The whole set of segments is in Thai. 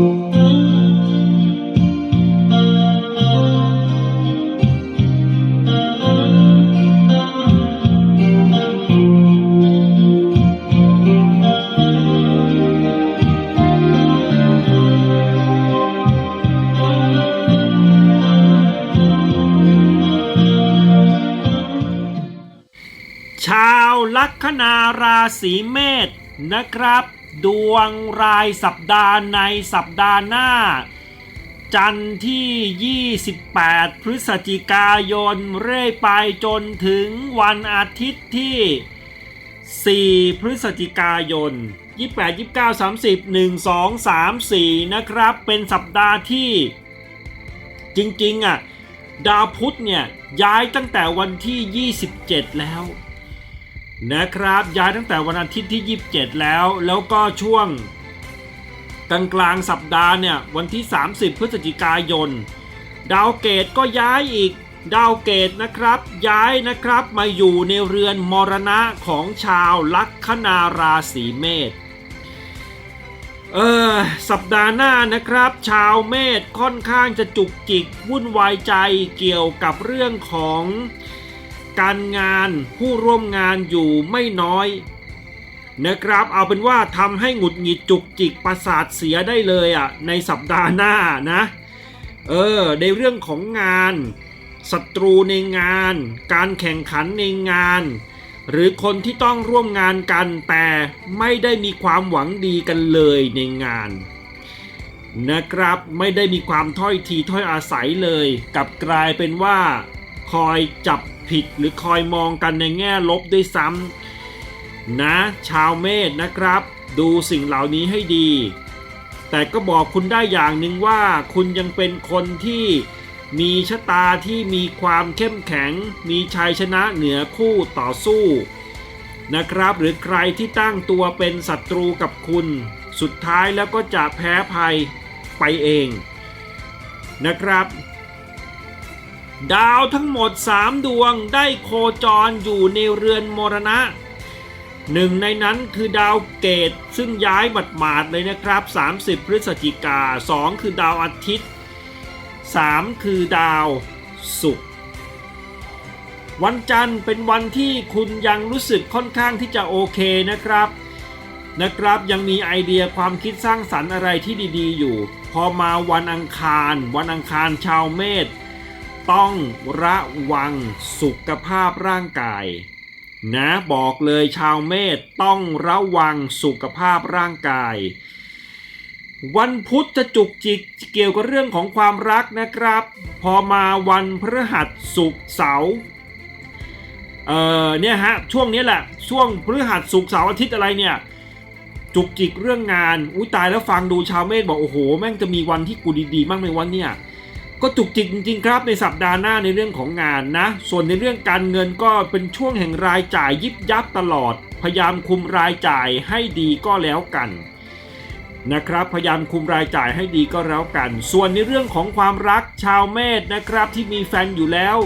ช ลัคนาราศีเมษนะครับ ดวงรายสัปดาห์ในสัปดาห์หน้า จันทร์ที่ 28 พฤศจิกายนเรื่อยไปจนถึงวันอาทิตย์ที่ 4 พฤศจิกายน 28 29 30 1 2 3 4 นะครับ เป็นสัปดาห์ที่จริงๆอะดาวพุธเนี่ยย้ายตั้งแต่วันที่ 27 แล้ว นะครับ ย้ายตั้งแต่วันอาทิตย์ที่ 27 แล้ว แล้วก็ช่วงกลางกลางสัปดาห์เนี่ย วันที่ 30 พฤศจิกายน ดาวเกตก็ย้ายอีกดาวเกตนะครับ ย้ายนะครับมาอยู่ในเรือนมรณะของชาวลัคนาราศีเมษเออสัปดาห์หน้านะครับ ชาวเมษค่อนข้างจะจุกจิกวุ่นวายใจเกี่ยวกับเรื่องของ การงานผู้ร่วมงานอยู่ไม่น้อยนะครับเอาเป็นว่าทำให้หงุดหงิดจุกจิกประสาทเสียได้เลยอะในสัปดาห์หน้านะเออในเรื่องของงานศัตรูในงาน การแข่งขันในงาน หรือคนที่ต้องร่วมงานกันแต่ไม่ได้มีความหวังดีกันเลยในงาน นะครับไม่ได้มีความถ้อยทีถ้อยอาศัยเลย กับกลายเป็นว่า คอยจับ ผิดหรือคอยมองกันในแง่ลบด้วยซ้ำนะ ชาวเมษนะครับ ดูสิ่งเหล่านี้ให้ดี แต่ก็บอกคุณได้อย่างหนึ่งว่าคุณยังเป็นคนที่มีชะตาที่มีความเข้มแข็ง มีชัยชนะเหนือคู่ต่อสู้ นะครับ หรือใครที่ตั้งตัวเป็นศัตรูกับคุณ สุดท้ายแล้วก็จะแพ้ภัยไปเองนะครับ ดาวทั้งหมด 3 ดวงได้โคจรอยู่ในเรือนมรณะหนึ่งในนั้นคือดาวเกตซึ่งย้ายหมาดเลยนะครับ 30 พฤศจิกา 2 คือดาวอาทิตย์ 3 คือดาวศุกร์วันจันทร์เป็นวันที่คุณยังรู้สึกค่อนข้างที่จะโอเคนะครับนะครับยังมีไอเดียความคิดสร้างสรรค์อะไรที่ดีๆ อยู่ พอมาวันอังคาร วันอังคารชาวเมษ ต้องระวังสุขภาพร่างกาย นะบอกเลยชาวเมษต้องระวังสุขภาพร่างกาย วันพุธจะจุกจิกเกี่ยวกับเรื่องของความรักนะครับ พอมาวันพฤหัสศุกร์เสาร์เอ่อเนี่ยฮะช่วงนี้แหละช่วงพฤหัสศุกร์เสาร์อาทิตย์อะไรเนี่ยจุกจิกเรื่องงาน อุ้ยตายแล้วฟังดูชาวเมษบอกโอ้โห แม่งจะมีวันที่กูดีๆ บ้างไหมวันเนี่ย ก็จุกจิกจริงๆครับในสัปดาห์หน้าในเรื่องของงานนะ ส่วนในเรื่องการเงินก็เป็นช่วงแห่งรายจ่ายยิบยับตลอด พยายามคุมรายจ่ายให้ดีก็แล้วกันนะครับพยายามคุมรายจ่ายให้ดีก็แล้วกัน ส่วนในเรื่องของความรักชาวเมษนะครับที่มีแฟนอยู่แล้ว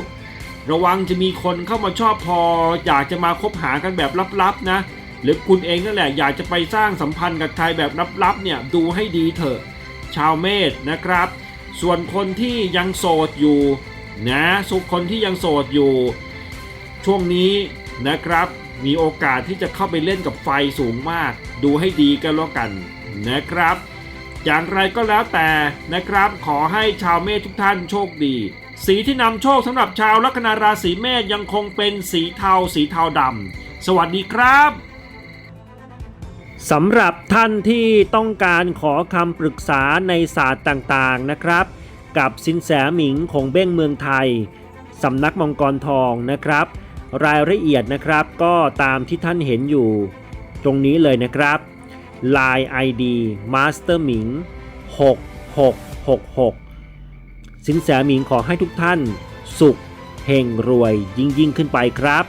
ระวังจะมีคนเข้ามาชอบพอ อยากจะมาคบหากันแบบลับๆนะ หรือคุณเองนั่นแหละอยากจะไปสร้างสัมพันธ์กับใครแบบลับๆเนี่ยดูให้ดีเถอะ ชาวเมษนะครับ ส่วนคนที่ยังโสดอยู่นะสุขคนที่ยังโสดอยู่ ช่วงนี้นะครับมีโอกาสที่จะเข้าไปเล่นกับไฟสูงมาก ดูให้ดีกันแล้วกันนะครับ อย่างไรก็แล้วแต่นะครับ ขอให้ชาวเมษทุกท่านโชคดี สีที่นำโชคสำหรับชาวลัคนาราศีเมษยังคงเป็นสีเทาสีเทาดำสวัสดีครับ สำหรับท่านที่ต้องการขอคำปรึกษาในศาสตร์ต่างๆนะครับ กับสินแสหมิงของเบ้งเมืองไทยสำนักมังกรทองนะครับ รายละเอียดนะครับก็ตามที่ท่านเห็นอยู่ ตรงนี้เลยนะครับ Line ID Master หมิง6666 สินแสหมิงขอให้ทุกท่านสุขเฮงรวยยิ่งยิ่งขึ้นไปครับ